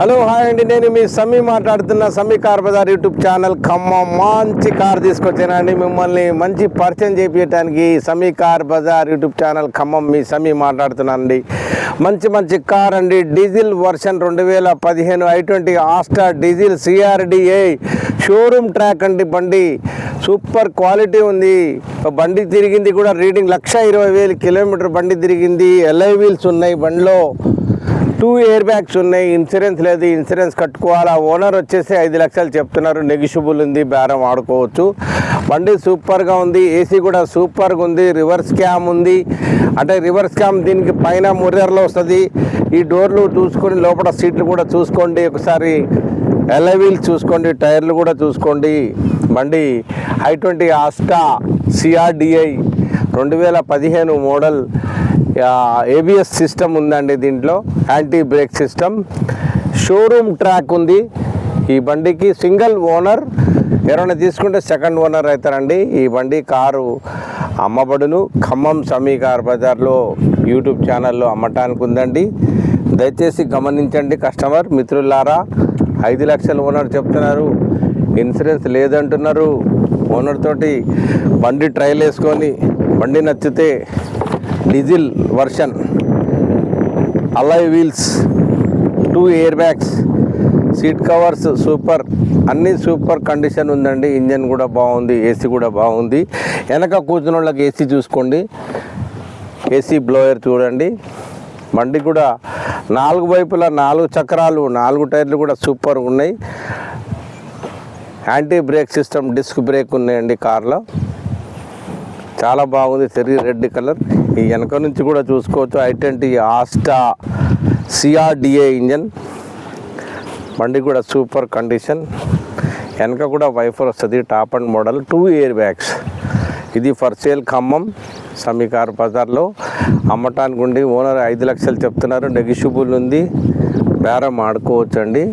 Hello hi అండి. నేను మీ సమ్మీ మాట్లాడుతున్న Sammi car Bazaar YouTube channel Khammam. మంచి కార్ తీసుకొచ్చానండి. మిమ్మల్ని మంచి పరిచయం చేపించడానికి Sammi car Bazaar YouTube channel Khammam మీ సమీ మాట్లాడుతున్నానండి. మంచి మంచి కార్ అండి. డీజిల్ వర్షన్ రెండు వేల పదిహేను i twenty Asta diesel CRDA showroom track అండి బండి. సూపర్ క్వాలిటీ ఉంది. బండి తిరిగింది కూడా రీడింగ్ లక్ష ఇరవై వేలు కిలోమీటర్ బండి తిరిగింది. ఎల్ఐ వీల్స్ ఉన్నాయి బండిలో. టూ ఇయర్ బ్యాగ్స్ ఉన్నాయి. ఇన్సూరెన్స్ లేదు. ఇన్సూరెన్స్ కట్టుకోవాలా? ఓనర్ వచ్చేసి ఐదు లక్షలు చెప్తున్నారు. నెగిషిబుల్ ఉంది. బేరం ఆడుకోవచ్చు. బండి సూపర్గా ఉంది. ఏసీ కూడా సూపర్గా ఉంది. రివర్స్ క్యామ్ ఉంది. అంటే రివర్స్ క్యామ్ దీనికి పైన ముర్రర్లో వస్తుంది. ఈ డోర్లు చూసుకొని లోపల సీట్లు కూడా చూసుకోండి. ఒకసారి ఎల్ఐ వీల్స్ చూసుకోండి. టైర్లు కూడా చూసుకోండి. బండి ఐ ట్వంటీ ఆస్కా సిఆర్డిఐ రెండు వేల పదిహేను మోడల్ ఏబిఎస్ సిస్టమ్ ఉందండి దీంట్లో anti brake system. Showroom track ఉంది. ఈ బండికి సింగిల్ ఓనర్ ఎవరైనా తీసుకుంటే సెకండ్ ఓనర్ అవుతారండి ఈ బండి కారు అమ్మబడును. ఖమ్మం సమీ కార్ బజార్లో యూట్యూబ్ ఛానల్లో అమ్మటానికి ఉందండి. దయచేసి గమనించండి కస్టమర్ మిత్రులారా. ఐదు లక్షల ఓనర్ చెప్తున్నారు. ఇన్సూరెన్స్ లేదంటున్నారు. ఓనర్ తోటి బండి ట్రయల్ వేసుకొని బండి నచ్చితే diesel version alloy wheels two air bags seat covers super అన్నీ సూపర్ కండిషన్ ఉందండి. ఇంజన్ కూడా బాగుంది ఏసీ కూడా బాగుంది. వెనక కూర్చున్న వాళ్ళకి ఏసీ చూసుకోండి. ఏసీ బ్లోయర్ చూడండి. బండి కూడా నాలుగు వైపులా నాలుగు చక్రాలు నాలుగు టైర్లు కూడా సూపర్ ఉన్నాయి. Anti brake system disc brake ఉన్నాయండి కార్లో. చాలా బాగుంది తిరిగి రెడ్ కలర్. ఈ వెనక నుంచి కూడా చూసుకోవచ్చు. I twenty Asta CRDA engine. బండి కూడా సూపర్ కండిషన్. వెనక కూడా వైఫర్ వస్తుంది top and model two air bags. ఇది ఫర్ సేల్ ఖమ్మం సమీకార్ బజార్లో. అమ్మటానికి ఉండి ఓనర్ ఐదు లక్షలు చెప్తున్నారు. నెగిషిబుల్ ఉంది. బేరం ఆడుకోవచ్చండి.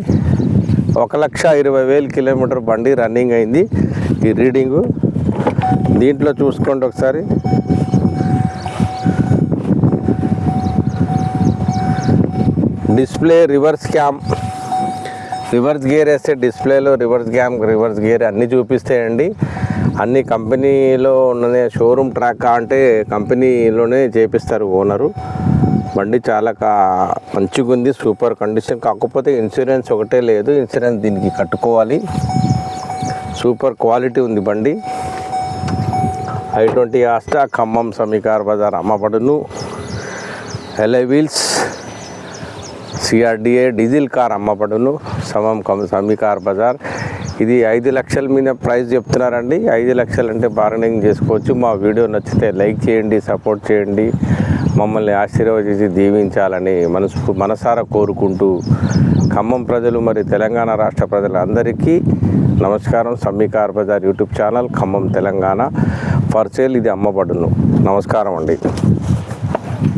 ఒక లక్ష ఇరవై వేలు కిలోమీటర్ బండి రన్నింగ్ అయింది. ఈ రీడింగు దీంట్లో చూసుకోండి ఒకసారి. Display reverse cam. Reverse gear వేస్తే డిస్ప్లేలో రివర్స్ క్యామ్ రివర్స్ గేర్ అన్నీ చూపిస్తాయండి. అన్ని కంపెనీలో ఉన్న షోరూమ్ ట్రాక్ అంటే కంపెనీలోనే చేపిస్తారు ఓనరు. బండి చాలా కా మంచిగా ఉంది సూపర్ కండిషన్. కాకపోతే ఇన్సూరెన్స్ ఒకటే లేదు. ఇన్సూరెన్స్ దీనికి కట్టుకోవాలి. సూపర్ క్వాలిటీ ఉంది బండి. I twenty Asta Khammam Sami car Bazaar అమ్మబడును. Alloy wheels CRDA diesel car అమ్మబడును. సమం కం సమీకార్ బజార్. ఇది ఐదు లక్షల మీద ప్రైస్ చెప్తున్నారండి. ఐదు లక్షలు అంటే బార్గెనింగ్ చేసుకోవచ్చు. మా వీడియో నచ్చితే లైక్ చేయండి సపోర్ట్ చేయండి. మమ్మల్ని ఆశీర్వదించి దీవించాలని మనసు మనసారా కోరుకుంటూ ఖమ్మం ప్రజలు మరి తెలంగాణ రాష్ట్ర ప్రజలందరికీ నమస్కారం. Sammi car Bazaar YouTube channel Khammam Telangana. For sale ఇది అమ్మబడును. నమస్కారం అండి.